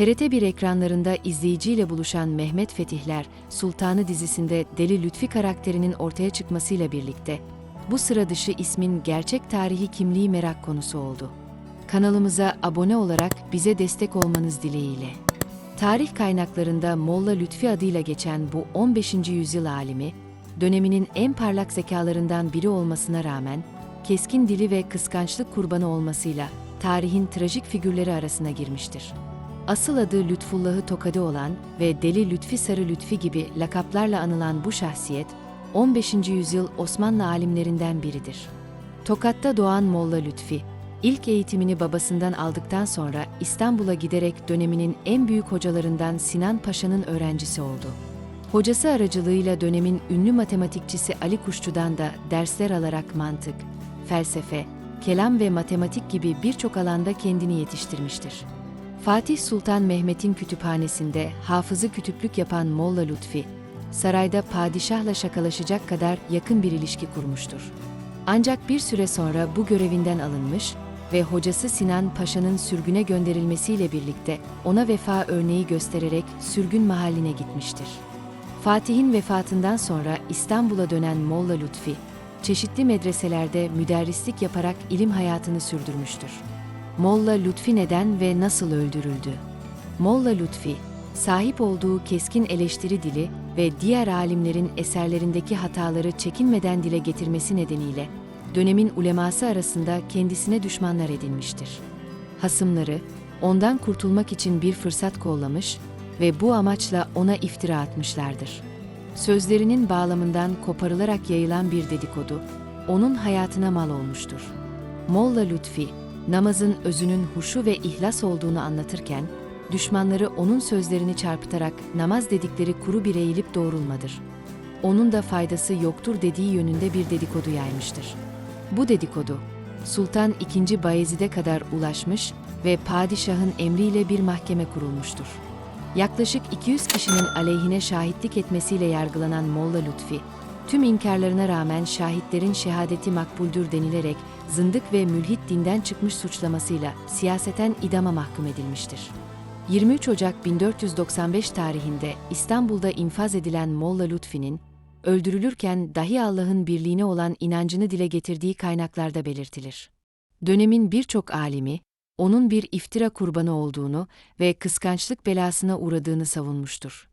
TRT1 ekranlarında izleyiciyle buluşan Mehmet Fetihler, Sultanı dizisinde Deli Lütfi karakterinin ortaya çıkmasıyla birlikte, bu sıra dışı ismin gerçek tarihi kimliği merak konusu oldu. Kanalımıza abone olarak bize destek olmanız dileğiyle. Tarih kaynaklarında Molla Lütfi adıyla geçen bu 15. yüzyıl alimi, döneminin en parlak zekalarından biri olmasına rağmen, keskin dili ve kıskançlık kurbanı olmasıyla tarihin trajik figürleri arasına girmiştir. Asıl adı Lütfullah'ı tokadı olan ve Deli Lütfi Sarı Lütfi gibi lakaplarla anılan bu şahsiyet, 15. yüzyıl Osmanlı alimlerinden biridir. Tokat'ta doğan Molla Lütfi, ilk eğitimini babasından aldıktan sonra İstanbul'a giderek döneminin en büyük hocalarından Sinan Paşa'nın öğrencisi oldu. Hocası aracılığıyla dönemin ünlü matematikçisi Ali Kuşçu'dan da dersler alarak mantık, felsefe, kelam ve matematik gibi birçok alanda kendini yetiştirmiştir. Fatih Sultan Mehmet'in kütüphanesinde hafızı kütüplük yapan Molla Lütfi, sarayda padişahla şakalaşacak kadar yakın bir ilişki kurmuştur. Ancak bir süre sonra bu görevinden alınmış ve hocası Sinan Paşa'nın sürgüne gönderilmesiyle birlikte ona vefa örneği göstererek sürgün mahalline gitmiştir. Fatih'in vefatından sonra İstanbul'a dönen Molla Lütfi, çeşitli medreselerde müderrislik yaparak ilim hayatını sürdürmüştür. Molla Lütfi neden ve nasıl öldürüldü? Molla Lütfi, sahip olduğu keskin eleştiri dili ve diğer alimlerin eserlerindeki hataları çekinmeden dile getirmesi nedeniyle dönemin uleması arasında kendisine düşmanlar edinmiştir. Hasımları, ondan kurtulmak için bir fırsat kollamış ve bu amaçla ona iftira atmışlardır. Sözlerinin bağlamından koparılarak yayılan bir dedikodu, onun hayatına mal olmuştur. Molla Lütfi, namazın özünün huşu ve ihlas olduğunu anlatırken, düşmanları onun sözlerini çarpıtarak namaz dedikleri kuru bir eğilip doğrulmadır. Onun da faydası yoktur dediği yönünde bir dedikodu yaymıştır. Bu dedikodu, Sultan II. Bayezid'e kadar ulaşmış ve padişahın emriyle bir mahkeme kurulmuştur. Yaklaşık 200 kişinin aleyhine şahitlik etmesiyle yargılanan Molla Lütfi, tüm inkarlarına rağmen şahitlerin şehadeti makbuldür denilerek zındık ve mülhit dinden çıkmış suçlamasıyla siyaseten idama mahkum edilmiştir. 23 Ocak 1495 tarihinde İstanbul'da infaz edilen Molla Lütfi'nin, öldürülürken dahi Allah'ın birliğine olan inancını dile getirdiği kaynaklarda belirtilir. Dönemin birçok alimi, onun bir iftira kurbanı olduğunu ve kıskançlık belasına uğradığını savunmuştur.